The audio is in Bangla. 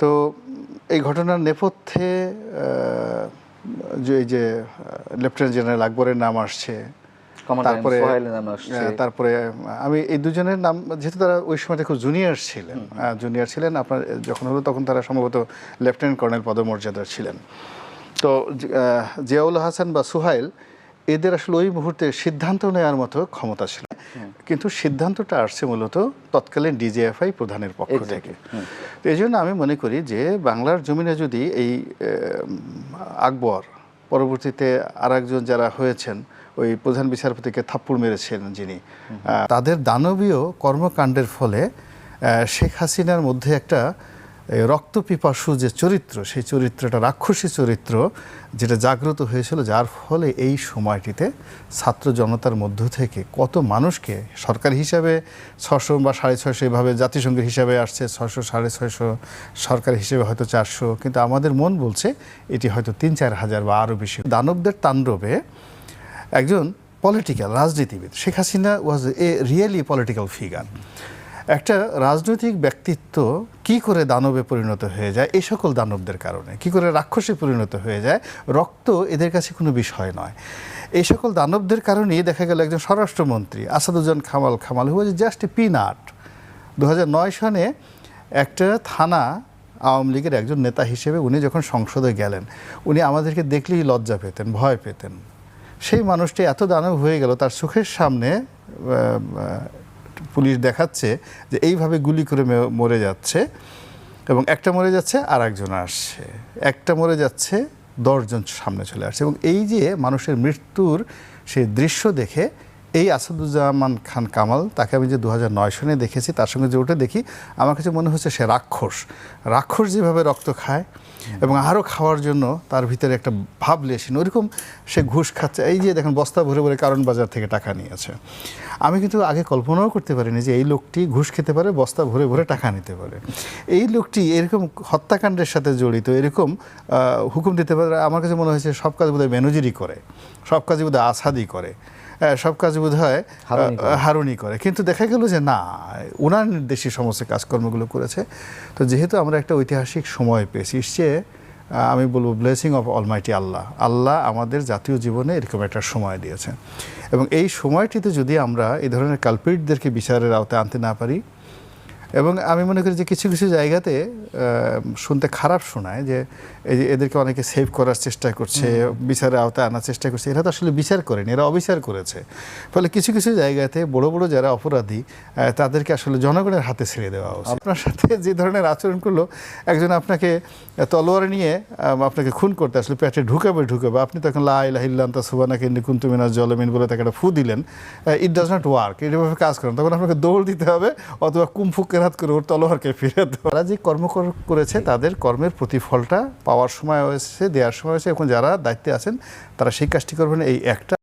তো এই ঘটনার নেপথ্যে যে এই যে লেফটেন্যান্ট জেনারেল আকবরের নাম আসছে তারপরে তারপরে আমি এই দুজনের নাম যেহেতু তারা ওই সময় খুব জুনিয়র ছিলেন জুনিয়র ছিলেন আপনার যখন হলো তখন তারা সম্ভবত লেফটেন্যান্ট কর্নেল পদমর্যাদার ছিলেন। তো জিয়াউল হাসান বা সুহাইল এদের আসলে ওই মুহূর্তে সিদ্ধান্ত নেওয়ার মতো ক্ষমতা ছিল। কিন্তু সিদ্ধান্তটা আসছে মূলত তৎকালীন ডিজিএফআই প্রধানের পক্ষ থেকে। তো এই জন্য আমি মনে করি যে বাংলার জমিনে যদি এই আকবর পরবর্তীতে আরেকজন যারা হয়েছেন ওই প্রধান বিচারপতিকে থাপ্পড় মেরেছেন যিনি তাদের দানবীয় কর্মকাণ্ডের ফলে শেখ হাসিনার মধ্যে একটা এই রক্তপিপাসু যে চরিত্র, সেই চরিত্রটা রাক্ষসী চরিত্র যেটা জাগ্রত হয়েছিল, যার ফলে এই সময়টিতে ছাত্র জনতার মধ্য থেকে কত মানুষকে সরকার হিসাবে ছশো বা সাড়ে ছয়শো এভাবে জাতিসংঘের হিসাবে আসছে, ছশো সাড়ে ছয়শো সরকার হিসেবে হয়তো চারশো, কিন্তু আমাদের মন বলছে এটি হয়তো তিন চার হাজার বা আরও বেশি। দানবদের তাণ্ডবে একজন পলিটিক্যাল রাজনীতিবিদ, Sheikh Hasina was a really political figure একটা রাজনৈতিক ব্যক্তিত্ব কি করে দানবে পরিণত হয়ে যায়? এই সকল দানবদের কারণে। কি করে রাক্ষসে পরিণত হয়ে যায়? রক্ত এদের কাছে কোনো বিষয় নয়। এই সকল দানবদের কারণেই দেখা গেল একজন স্বরাষ্ট্রমন্ত্রী Asaduzzaman Khamal Khamal who was just a peanut দু সনে একটা থানা আওয়ামী লীগের একজন নেতা হিসেবে উনি যখন সংসদে গেলেন, উনি আমাদেরকে দেখলেই লজ্জা পেতেন, ভয় পেতেন। সেই মানুষটি এত দানব হয়ে গেল, তার চোখের সামনে পুলিশ দেখাচ্ছে যে এইভাবে গুলি করে মরে যাচ্ছে এবং একটা মরে যাচ্ছে আর একজন আসছে। একটা মরে যাচ্ছে দশজন সামনে চলে আসছে এবং এই যে মানুষের মৃত্যুর সেই দৃশ্য দেখে এই আসাদুজ্জামান খান কামাল, তাকে আমি যে দু সনে দেখেছি, তার সঙ্গে যে ওটা দেখি, আমার কাছে মনে হচ্ছে সে রাক্ষস। রাক্ষস যেভাবে রক্ত খায় এবং আরও খাওয়ার জন্য তার ভিতরে একটা ভাব লেসিন ওইরকম সে ঘুষ খাচ্ছে। এই যে দেখেন, বস্তা ভরে ভরে কারণ বাজার থেকে টাকা নিয়েছে। আমি কিন্তু আগে কল্পনাও করতে পারিনি যে এই লোকটি ঘুষ খেতে পারে, বস্তা ভরে ভরে টাকা নিতে পারে। এই লোকটি এরকম হত্যাকাণ্ডের সাথে জড়িত, এরকম হুকুম দিতে পারে, আমার কাছে মনে হয়েছে সব কাজ বোধহয় বেনজিরি করে, সব কাজ বোধহয় আসাদি করে। সব কাজ বোধ হয় হারুনি করে। কিন্তু দেখা গেল যে না ওনার নির্দেশী সমস্ত কাজকর্মগুলো করেছে। তো যেহেতু আমরা একটা ঐতিহাসিক সময় পেয়েছি সে আমি বলব ব্লেসিং অফ অলমাইটি আল্লাহ। আল্লাহ আমাদের জাতীয় জীবনে এরকম একটা সময় দিয়েছে এবং এই সময়টিতে যদি আমরা এই ধরনের কালপিটদেরকে বিচারের আওতায় আনতে না পারি এবং আমি মনে করি যে কিছু কিছু জায়গাতে শুনতে খারাপ শোনায় যে এই যে এদেরকে অনেকে সেভ করার চেষ্টা করছে বিচারের আওতায় আনার চেষ্টা করছে। এরা তো আসলে বিচার করেনি এরা অবিচার করেছে। ফলে কিছু কিছু জায়গাতে বড় বড় যারা অপরাধী তাদেরকে আসলে জনগণের হাতে ছেড়ে দেওয়া উচিত। আপনার সাথে যে ধরনের আচরণ করল একজন আপনাকে তলোয়ার নিয়ে আপনাকে খুন করতে আসলে পেটে ঢুকাবে ঢুকাবে। আপনি তখন লাইলাহিল্লান্তা সুবানাকে নিকুন্তুমিনা জলমিন বলে তাকে একটা ফু দিলেন। ইট ডাজ নট ওয়ার্ক এভাবে কাজ করেন। তখন আপনাকে দৌড় দিতে হবে অথবা কুমফুকের হাত করে ওর তলোয়ারকে ফিরে তারা যে কর্ম কর- করেছে তাদের কর্মের প্রতিফলটা পাওয়ার সময় হয়েছে, দেওয়ার সময় হয়েছে। এখন যারা দায়িত্বে আছেন, তারা সেই কাজটি করবেন। এই একটা